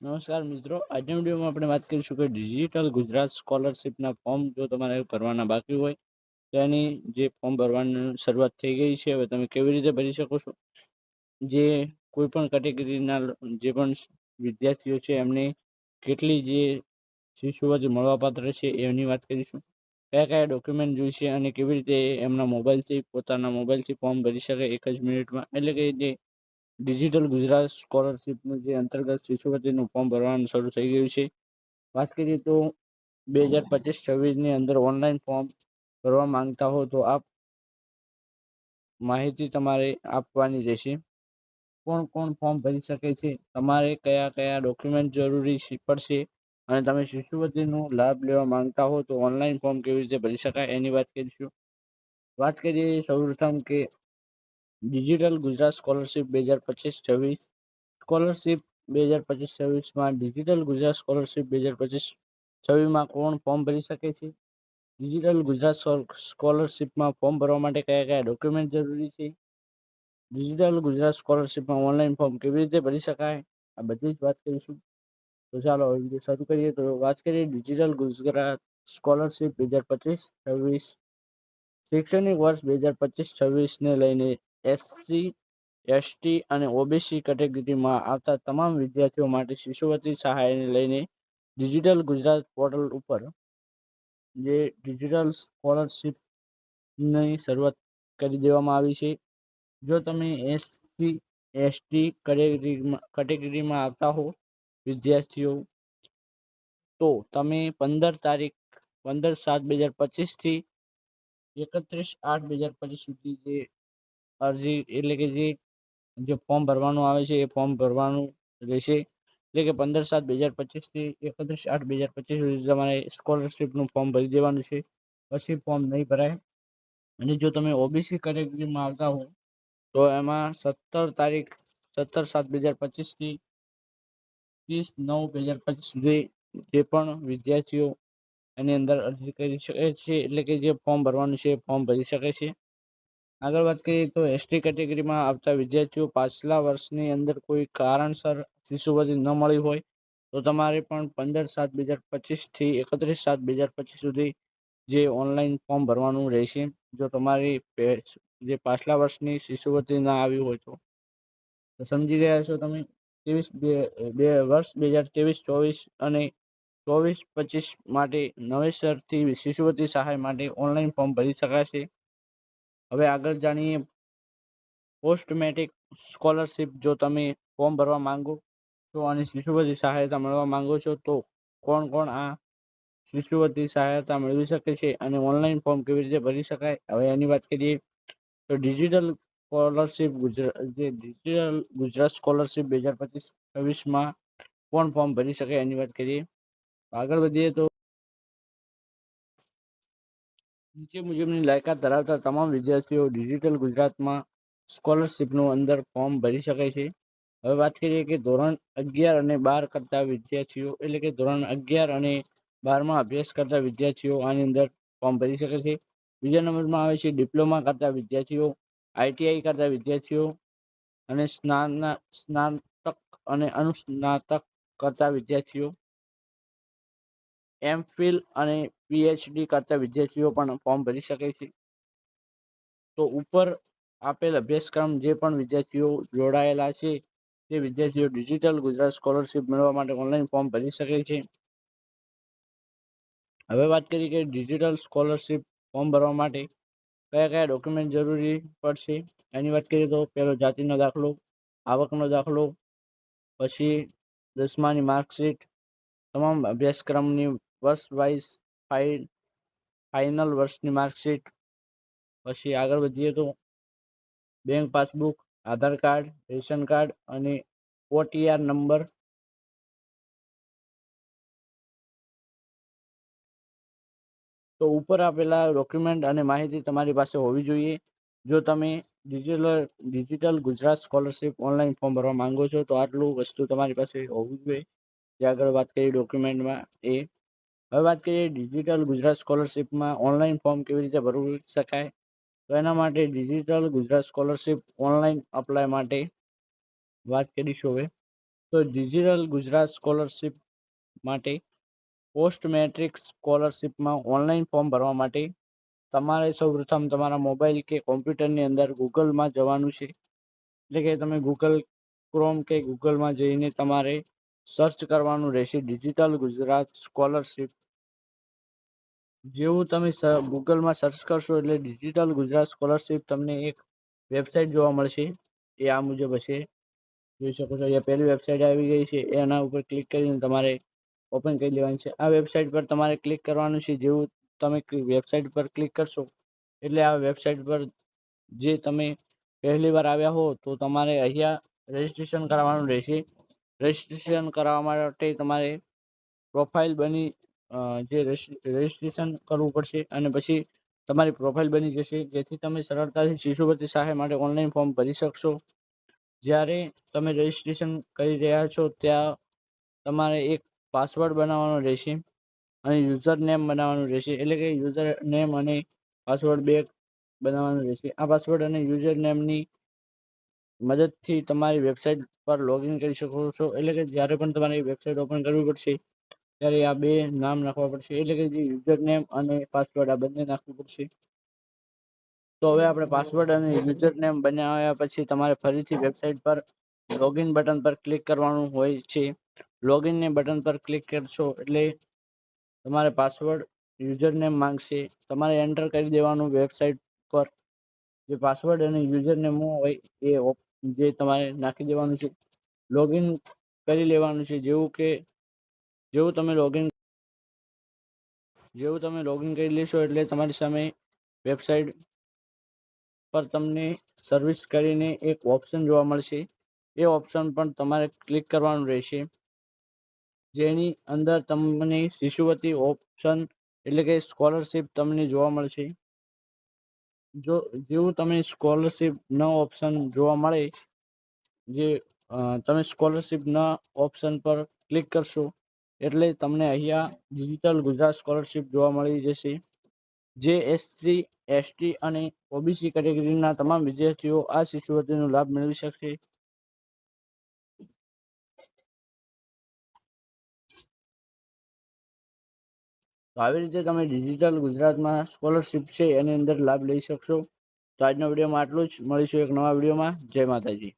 નમસ્કાર મિત્રો, આજના વિડીયોમાં આપણે વાત કરીશું કે ડિજિટલ ગુજરાત સ્કોલરશિપના ફોર્મ જો તમારે ભરવાના બાકી હોય, તો એની જે ફોર્મ ભરવાની શરૂઆત થઈ ગઈ છે, હવે તમે કેવી રીતે ભરી શકો છો? જે કોઈ પણ કેટેગરીના જે પણ વિદ્યાર્થીઓ છે, એમને કેટલી જે શિષ્યવૃત્તિ મળવાપાત્ર છે એની વાત કરીશું. કયા કયા ડોક્યુમેન્ટ જોઈશે અને કેવી રીતે એમના મોબાઈલથી પોતાના મોબાઈલથી ફોર્મ ભરી શકે એક જ મિનિટમાં એટલે કે જે ડિજિટલ ગુજરાત સ્કોલરશિપનું જે અંતર્ગત શિષ્યવૃત્તિનું ફોર્મ ભરવાનું શરૂ થઈ ગયું છે. વાત કરીએ તો બે હજાર પચીસ છવ્વીસની અંદર ઓનલાઈન ફોર્મ ભરવા માંગતા હો તો આપ માહિતી તમારે આપવાની રહેશે. કોણ કોણ ફોર્મ ભરી શકે છે? તમારે કયા કયા ડોક્યુમેન્ટ જરૂરી પડશે? અને તમે શિષ્યવૃત્તિનો લાભ લેવા માંગતા હો તો ઓનલાઈન ફોર્મ કેવી રીતે ભરી શકાય એની વાત કરીશું. વાત કરીએ સૌપ્રથમ કે ડિજિટલ ગુજરાત સ્કોલરશિપ બે હજાર પચીસ છવ્વીસ. સ્કોલરશિપ બે હજાર પચીસ છવ્વીસમાં ડિજિટલ ગુજરાત સ્કોલરશિપ બે હજાર પચીસ છવ્વીસમાં કોણ ફોર્મ ભરી શકે છે? ડિજિટલ ગુજરાત સ્કોલરશિપમાં ફોર્મ ભરવા માટે કયા કયા ડોક્યુમેન્ટ જરૂરી છે? ડિજિટલ ગુજરાત સ્કોલરશિપમાં ઓનલાઈન ફોર્મ કેવી રીતે ભરી શકાય? આ બધી જ વાત કરીશું. તો ચાલો વીડિયો શરૂ કરીએ. તો વાત કરીએ ડિજિટલ ગુજરાત સ્કોલરશિપ બે હજાર પચીસ છવ્વીસ. શૈક્ષણિક વર્ષ બે હજાર પચીસ છવ્વીસને લઈને એસસી, એસટી અને ઓબીસી કેટેગરીમાં આવતા તમામ વિદ્યાર્થીઓ માટે શિષ્યવૃત્તિ સહાયને લઈને ડિજિટલ ગુજરાત પોર્ટલ ઉપર જે ડિજિટલ સ્કોલરશિપની શરૂઆત કરી દેવામાં આવી છે. જો તમે એસસી, એસટી કેટેગરીમાં કેટેગરીમાં આવતા હો વિદ્યાર્થીઓ, તો તમે પંદર તારીખ, પંદર સાત બે હજાર પચીસથી એકત્રીસ આઠ બે હજાર પચીસ સુધી જે અરજી એટલે કે જે ફોર્મ ભરવાનું આવે છે એ ફોર્મ ભરવાનું રહેશે. એટલે કે પંદર સાત બે હજાર પચીસથી એકત્રીસ આઠ બે હજાર પચીસ સુધી તમારે સ્કોલરશીપનું ફોર્મ ભરી દેવાનું છે. પછી ફોર્મ નહીં ભરાય. અને જો તમે ઓબીસી કેટેગરીમાં આવતા હો, તો એમાં સત્તર તારીખ, સત્તર સાત બે હજાર પચીસથી ત્રીસ નવ બે હજાર પચીસ સુધી જે પણ વિદ્યાર્થીઓ એની અંદર અરજી કરી શકે છે. એટલે કે જે ફોર્મ ભરવાનું છે એ ફોર્મ ભરી શકે છે. આગળ વાત કરીએ તો એસટી કેટેગરીમાં આવતા વિદ્યાર્થીઓ પાછલા વર્ષની અંદર કોઈ કારણસર શિષ્યવૃત્તિ ન મળી હોય, તો તમારે પણ પંદર સાત બે હજાર પચીસથી એકત્રીસ સાત બે હજાર પચીસ સુધી જે ઓનલાઈન ફોર્મ ભરવાનું રહેશે. જો તમારી જે પાછલા વર્ષની શિષ્યવૃત્તિ ના આવી હોય તો. સમજી ગયા છો તમે? ત્રેવીસ બે વર્ષ બે હજાર ત્રેવીસ, ચોવીસ અને ચોવીસ પચીસ માટે નવેસરથી શિશુવૃત્તિ સહાય માટે ઓનલાઈન ફોર્મ ભરી શકાશે. હવે આગળ જાણીએ પોસ્ટ મેટ્રિક સ્કોલરશિપ જો તમે ફોર્મ ભરવા માંગો છો અને શિષ્યવૃત્તિ સહાયતા મળવા માંગો છો, તો કોણ કોણ આ શિષ્યવૃત્તિ સહાયતા મેળવી શકે છે અને ઓનલાઈન ફોર્મ કેવી રીતે ભરી શકાય? હવે એની વાત કરીએ તો ડિજિટલ સ્કોલરશિપ ગુજરાત જે ડિજિટલ ગુજરાત સ્કોલરશિપ બે હજાર પચીસ છવ્વીસમાં કોણ ફોર્મ ભરી શકે એની વાત કરીએ? આગળ વધીએ તો નીચે મુજબની લાયકાત ધરાવતા તમામ વિદ્યાર્થીઓ ડિજિટલ ગુજરાતમાં સ્કોલરશિપનું અંદર ફોર્મ ભરી શકે છે. હવે વાત કરીએ કે ધોરણ અગિયાર અને બાર કરતા વિદ્યાર્થીઓ એટલે કે ધોરણ અગિયાર અને બારમાં અભ્યાસ કરતા વિદ્યાર્થીઓ આની અંદર ફોર્મ ભરી શકે છે. બીજા નંબરમાં આવે છે ડિપ્લોમા કરતા વિદ્યાર્થીઓ આઈટીઆઈ કરતા વિદ્યાર્થીઓ અને સ્નાતક અને અનુસ્નાતક કરતા વિદ્યાર્થીઓ. એમ ફિલ અને પીએચડી કરતા વિદ્યાર્થીઓ પણ ફોર્મ ભરી શકે છે. તો ઉપર આપેલ અભ્યાસક્રમ જે પણ વિદ્યાર્થીઓ જોડાયેલા છે, તે વિદ્યાર્થીઓ ડિજિટલ ગુજરાત સ્કોલરશિપ મેળવવા માટે ઓનલાઈન ફોર્મ ભરી શકે છે. હવે વાત કરી કે ડિજિટલ સ્કોલરશિપ ફોર્મ ભરવા માટે કયા કયા ડોક્યુમેન્ટ જરૂરી પડશે? એની વાત કરીએ તો પહેલો જાતિનો દાખલો, આવકનો દાખલો, પછી દસમાની માર્કશીટ તમામ અભ્યાસક્રમની વર્ષ વાઇઝ ફાઇલ ફાઇનલ વર્ષની માર્કશીટ પછી આગળ વધીએ તો bank passbook Aadhaar card ration card અને ઓટીઆર નંબર તો ઉપર આપેલા ડોક્યુમેન્ટ અને માહિતી તમારી પાસે હોવી જોઈએ. જો તમે digital digital Gujarat scholarship online form ભરવા માંગો છો તો આટલું વસ્તુ તમારી પાસે હોવું જોઈએ. જે આગળ વાત કરી ડોક્યુમેન્ટમાં એ હવે વાત કરીએ ડિજિટલ ગુજરાત સ્કોલરશિપમાં ઓનલાઈન ફોર્મ કેવી રીતે ભરવું શકાય? તો એના માટે digital Gujarat scholarship online apply માટે વાત કરીશું હવે. તો ડિજિટલ ગુજરાત સ્કોલરશિપ માટે પોસ્ટ મેટ્રિક સ્કોલરશિપમાં ઓનલાઈન ફોર્મ ભરવા માટે તમારે સૌપ્રથમ તમારા મોબાઈલ કે કોમ્પ્યુટરની અંદર ગૂગલમાં જવાનું છે. એટલે કે તમે ગૂગલ ક્રોમ કે ગૂગલમાં જઈને તમારે સર્ચ કરવાનું રહેશે. Digital Gujarat scholarship. જેવું તમે ગૂગલમાં સર્ચ કરશો એટલે ડિજિટલ ગુજરાત સ્કોલરશિપ તમને એક વેબસાઇટ જોવા મળશે. એ આ મુજબ હશે. જોઈ શકો છો, અહીંયા પહેલી વેબસાઇટ આવી ગઈ છે. એના ઉપર ક્લિક કરીને તમારે ઓપન કરી લેવાની છે. આ વેબસાઇટ પર તમારે ક્લિક કરવાનું છે. જેવું તમે વેબસાઇટ પર ક્લિક કરશો એટલે આ વેબસાઇટ પર જે તમે પહેલી વાર આવ્યા હો તો તમારે અહીંયા રજિસ્ટ્રેશન કરાવવાનું રહેશે. રજિસ્ટ્રેશન કરાવવા માટે તમારે પ્રોફાઇલ બની જે રજિસ્ટ્રેશન કરવું પડશે અને પછી તમારી પ્રોફાઇલ બની જશે. જેથી તમે સરળતાથી શિશુપતિ સહાય માટે ઓનલાઈન ફોર્મ ભરી શકશો. જ્યારે તમે રજિસ્ટ્રેશન કરી રહ્યા છો, ત્યાં તમારે એક પાસવર્ડ બનાવવાનો રહેશે અને યુઝર નેમ બનાવવાનું રહેશે. એટલે કે યુઝર નેમ અને પાસવર્ડ બે બનાવવાનું રહેશે. આ પાસવર્ડ અને યુઝર નેમની મદદથી તમારી વેબસાઇટ પર લોગિન કરી શકો છો. એટલે કે જ્યારે પણ તમારે વેબસાઇટ ઓપન કરવી પડશે, ત્યારે આ બે નામ નાખવા પડશે. એટલે કે જે યુઝર નેમ અને પાસવર્ડ આ બંને નાખવું પડશે. તો હવે આપણે પાસવર્ડ અને યુઝર નેમ બનાવ્યા પછી તમારે ફરીથી વેબસાઇટ પર લોગિન બટન પર ક્લિક કરવાનું હોય છે. લોગિનને બટન પર ક્લિક કરશો એટલે તમારે પાસવર્ડ યુઝર નેમ માંગશે. તમારે એન્ટર કરી દેવાનું વેબસાઇટ પર. જે પાસવર્ડ અને યુઝર નેમ હોય એ જે તમારે નાખી દેવાનું છે. લોગિન કરી લેવાનું છે. જેવું કે, જેવું તમે લોગિન જેવું તમે લોગિન કરી લેશો એટલે તમારી સામે વેબસાઇટ પર તમને સર્વિસ કરીને એક ઓપ્શન જોવા મળશે. એ ઓપ્શન પણ તમારે ક્લિક કરવાનું રહેશે. જેની અંદર તમને શિશુવતી ઓપ્શન એટલે કે સ્કોલરશિપ તમને જોવા મળશે. જો, જેવું તમે સ્કોલરશિપ ન ઓપ્શન જોવા મળે, જે તમે સ્કોલરશિપના ઓપ્શન પર ક્લિક કરશો, એટલે તમને અહીંયા ડિજિટલ ગુજરાત સ્કોલરશિપ જોવા મળી જશે. જે એસસી એસટી અને ઓબીસી કેટેગરીના તમામ વિદ્યાર્થીઓ આ શિષ્યવૃત્તિનો લાભ મેળવી શકશે. તો આવી રીતે તમે ડિજિટલ ગુજરાતમાં સ્કોલરશિપ છે, એની અંદર લાભ લઈ શકશો. તો આજના વિડીયોમાં આટલું જ. મળીશું એક નવા વિડીયોમાં જય માતાજી.